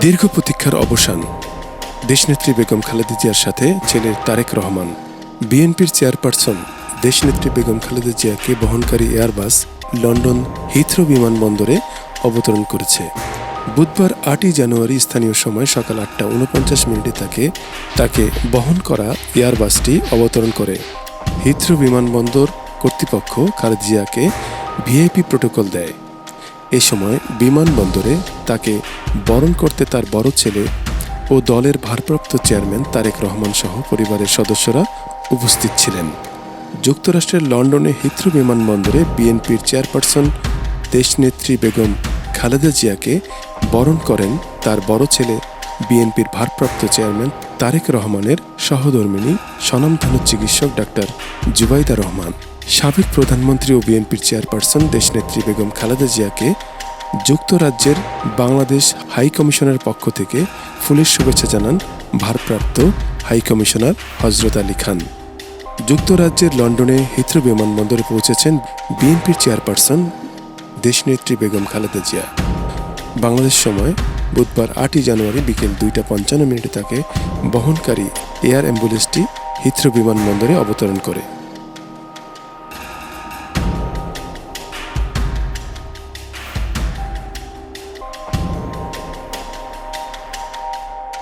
দীর্ঘ প্রতীক্ষার অবসান। দেশনেত্রী বেগম খালেদা জিয়ার সাথে ছেলে তারেক রহমান। বিএনপির চেয়ারপারসন দেশনেত্রী বেগম খালেদা জিয়াকে বহনকারী এয়ারবাস লন্ডন হিথ্রো বিমানবন্দরে অবতরণ করেছে। বুধবার আটই জানুয়ারি স্থানীয় সময় সকাল আটটা উনপঞ্চাশ মিনিটে তাকে তাকে বহন করা এয়ারবাসটি অবতরণ করে। হিথ্রো বিমানবন্দর কর্তৃপক্ষ খালেদা জিয়াকে ভিআইপি প্রোটোকল দেয়। এ সময় বিমানবন্দরে তাকে বরণ করতে তার বড় ছেলে ও দলের ভারপ্রাপ্ত চেয়ারম্যান তারেক রহমান সহ পরিবারের সদস্যরা উপস্থিত ছিলেন। যুক্তরাষ্ট্রের লন্ডনে হিথ্রো বিমানবন্দরে বিএনপির চেয়ারপারসন দেশনেত্রী বেগম খালেদা জিয়াকে বরণ করেন তার বড় ছেলে বিএনপির ভারপ্রাপ্ত চেয়ারম্যান তারেক রহমানের সহধর্মিণী স্বনামধন্য চিকিৎসক ডাক্তার জুবাইদা রহমান, সাবেক প্রধানমন্ত্রী ও বিএনপির চেয়ারপারসন দেশনেত্রী বেগম খালেদা জিয়াকে যুক্তরাজ্যের বাংলাদেশ হাই কমিশনের পক্ষ থেকে ফুলের শুভেচ্ছা জানান ভারপ্রাপ্ত হাই কমিশনার হজরত আলী খান। যুক্তরাজ্যের লন্ডনে হিথ্রো বিমানবন্দরে পৌঁছেছেন বিএনপির চেয়ারপারসন দেশনেত্রী বেগম খালেদা জিয়া। বাংলাদেশ সময় বুধবার আটই জানুয়ারি বিকেল দুইটা পঞ্চান্ন মিনিটে তাকে বহনকারী এয়ার অ্যাম্বুলেন্সটি হিথ্রো বিমানবন্দরে অবতরণ করে।